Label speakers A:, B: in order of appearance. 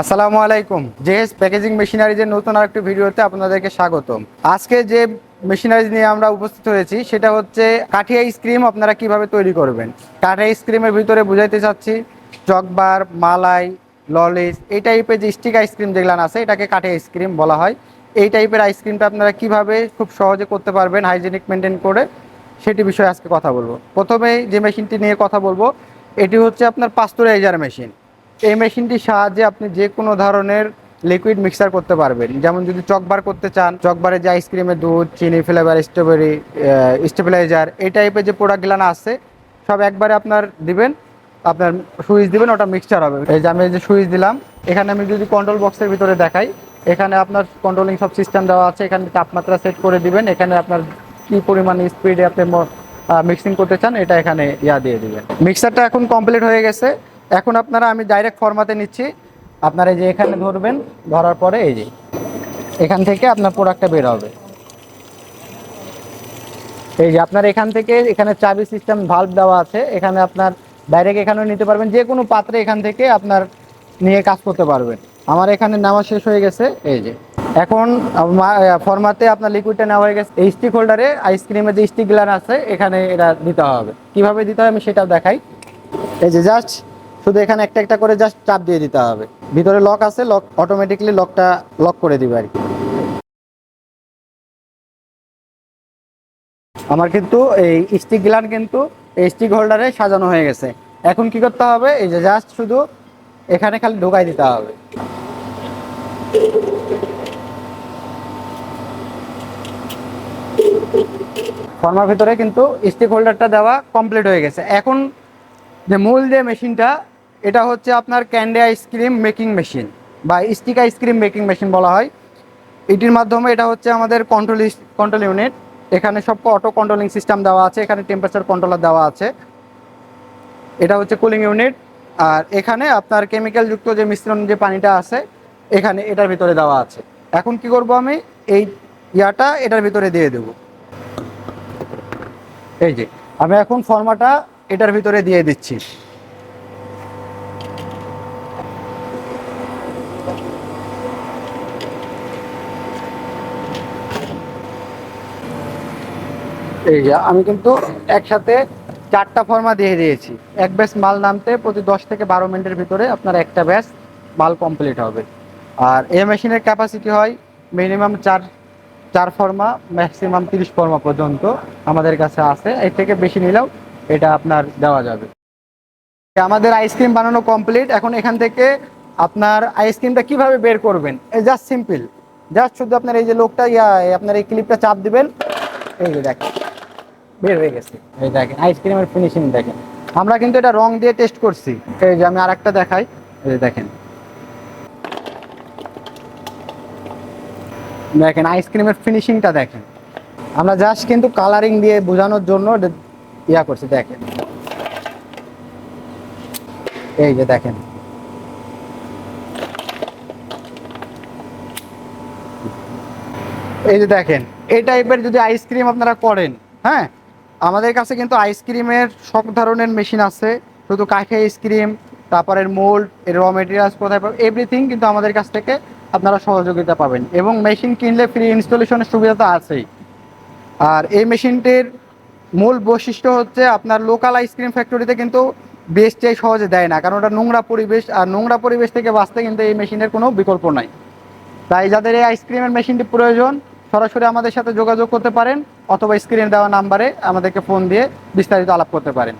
A: আসসালামু আলাইকুম। JS packaging মেশিনারিজের নতুন আরেকটি ভিডিওতে আপনাদেরকে স্বাগতম। আজকে যে মেশিনারিজ নিয়ে আমরা উপস্থিত হয়েছি, সেটা হচ্ছে কাঠি আইসক্রিম আপনারা কীভাবে তৈরি করবেন? কাঠি আইসক্রিমের ভিতরে বুঝাইতে চাচ্ছি, চকবার, মালাই, ললিস, এই টাইপের যে স্টিক আইসক্রিম যেগুলো আছে, এটাকে কাঠি আইসক্রিম বলা হয়। এই টাইপের আইসক্রিমটা আপনারা কীভাবে খুব সহজে করতে পারবেন হাইজেনিক মেনটেন করে, সেটি বিষয়ে আজকে কথা বলব। প্রথমেই যে মেশিনটি নিয়ে কথা বলব, এটি হচ্ছে আপনার পাস্তুরাইজার মেশিন এই মেশিনটির সাহায্যে আপনি যে কোনো ধরনের লিকুইড মিক্সার করতে পারবেন। যেমন যদি চকবার করতে চান চকবারে যে আইসক্রিমের দুধ, চিনি ফ্লেভার স্ট্রবেরি স্টেবিলাইজার এই টাইপের যে প্রোডাক্টগুলো আছে, সব একবারে আপনার দিবেন, আপনার সুইচ দিবেন, ওটা মিক্সচার হবে। এই যে আমি যে সুইচ দিলাম, এখানে আমি যদি কন্ট্রোল বক্সের ভিতরে দেখাই, এখানে আপনার কন্ট্রোলিং সব সিস্টেম দেওয়া আছে, এখানে তাপমাত্রা সেট করে দিবেন, এখানে আপনার কি পরিমাণ স্পিডে আপনি মিক্সিং করতে চান, এটা এখানে ইয়া দিয়ে দিবেন। মিক্সারটা এখন কমপ্লিট হয়ে গেছে। এখন আপনারা আমি ডাইরেক্ট ফরমাতে নিচ্ছি। আপনারা এই যে এখানে ধরবেন, ধরার পরে এই যে এখান থেকে আপনার প্রোডাক্টটা বের হবে। এই যে আপনার এখান থেকে এখানে চাবি সিস্টেম ভাল্ব দেওয়া আছে, এখানে আপনার ডাইরেক্ট এখানেও নিতে পারবেন। যে কোনো পাত্রে এখান থেকে আপনার নিয়ে কাজ করতে পারবেন। আমার এখানে নেওয়া শেষ হয়ে গেছে, এই যে। এখন ফরমাতে আপনার লিকুইডটা নেওয়া হয়ে গেছে। এই স্টিক হোল্ডারে আইসক্রিমের যে স্টিক গ্লান আছে, এখানে এটা দিতে হবে। কীভাবে দিতে হবে আমি সেটাও দেখাই। এই যে জাস্ট শুধু এখানে একটা একটা করে জাস্ট চাপ দিয়ে দিতে হবে। ভিতরে লক আছে লক অটোমেটিকলি লকটা লক করে দিবে আর কি। আমার কিন্তু এই স্টিক গ্লান কিন্তু এই স্টিক হোল্ডারে সাজানো হয়ে গেছে। এখন কি করতে হবে? এই যে জাস্ট শুধু এখানে খালি ঢোকাই দিতে হবে। ফর্মার ভিতরে কিন্তু স্টিক হোল্ডারটা দেওয়া কমপ্লিট হয়ে গেছে। এখন যে মূল যে মেশিনটা এটা হচ্ছে আপনার candy ice cream making machine বা stick ice cream making machine বলা হয়। এটির মাধ্যমে এটা হচ্ছে আমাদের কন্ট্রোল কন্ট্রোল ইউনিট এখানে সব অটো কন্ট্রোলিং সিস্টেম দেওয়া আছে, এখানে টেম্পারেচার কন্ট্রোলার দেওয়া আছে। এটা হচ্ছে কুলিং ইউনিট আর এখানে আপনার কেমিক্যাল যুক্ত যে মিশ্রণ, যে পানিটা আছে, এখানে এটার ভিতরে দেওয়া আছে। এখন কি করব আমি? এই ইয়াটা এটার ভিতরে দিয়ে দেব। এই যে, আমি এখন ফর্মাটা এটার ভিতরে দিয়ে দিচ্ছি। এই যে, আমি কিন্তু একসাথে চারটা ফর্মা দিয়ে দিয়েছি। এক ব্যাচ মাল নামতে প্রতি দশ থেকে বারো মিনিটের ভিতরে আপনার একটা ব্যাচ মাল কমপ্লিট হবে। আর এই মেশিনের ক্যাপাসিটি হয় মিনিমাম চার চার ফর্মা ম্যাক্সিমাম তিরিশ ফর্মা পর্যন্ত আমাদের কাছে আছে। এর থেকে বেশি নিলেও এটা আপনার দেওয়া যাবে। আমাদের আইসক্রিম বানানো কমপ্লিট এখন এখান থেকে আপনার আইসক্রিমটা কীভাবে বের করবেন? জাস্ট সিম্পল জাস্ট শুধু আপনার এই যে লোকটা, ইয়া, আপনার এই ক্লিপটা চাপ দিবেন। এই যে দেখেন। বের হয়ে গেছে। এই দেখেন আইসক্রিমের ফিনিশিং দেখেন। আমরা কিন্তু এটা রং দিয়ে টেস্ট করছি। এই যে আমি আরেকটা দেখাই, এই দেখেন। দেখেন আইসক্রিমের ফিনিশিংটা দেখেন। আমরা জাস্ট কিন্তু কালারিং দিয়ে বোঝানোর জন্য ইয়া করছি, দেখেন। এই যে দেখেন। এই যে দেখেন, এই টাইপের যদি আইসক্রিম আপনারা করেন হ্যাঁ? আমাদের কাছে কিন্তু আইসক্রিমের সব ধরনের মেশিন আছে। শুধু কাঠে আইসক্রিম তারপরে মোল্ড এর র মেটেরিয়ালস কোথায় পাবেন এভরিথিং কিন্তু আমাদের কাছ থেকে আপনারা সহযোগিতা পাবেন। এবং মেশিন কিনলে ফ্রি ইনস্টলেশনের সুবিধা তো আছেই। আর এই মেশিনটির মূল বৈশিষ্ট্য হচ্ছে আপনার লোকাল আইসক্রিম ফ্যাক্টরিতে কিন্তু বেস্টটাই সহজে দেয় না, কারণ ওটা নোংরা পরিবেশ, আর নোংরা পরিবেশ থেকে বাঁচতে কিন্তু এই মেশিনের কোনো বিকল্প নাই। তাই যাদের এই আইসক্রিমের মেশিনটি প্রয়োজন, সরাসরি আমাদের সাথে যোগাযোগ করতে পারেন। অথবা স্ক্রিনে দেওয়া নাম্বারে আমাদেরকে ফোন দিয়ে বিস্তারিত আলাপ করতে পারেন।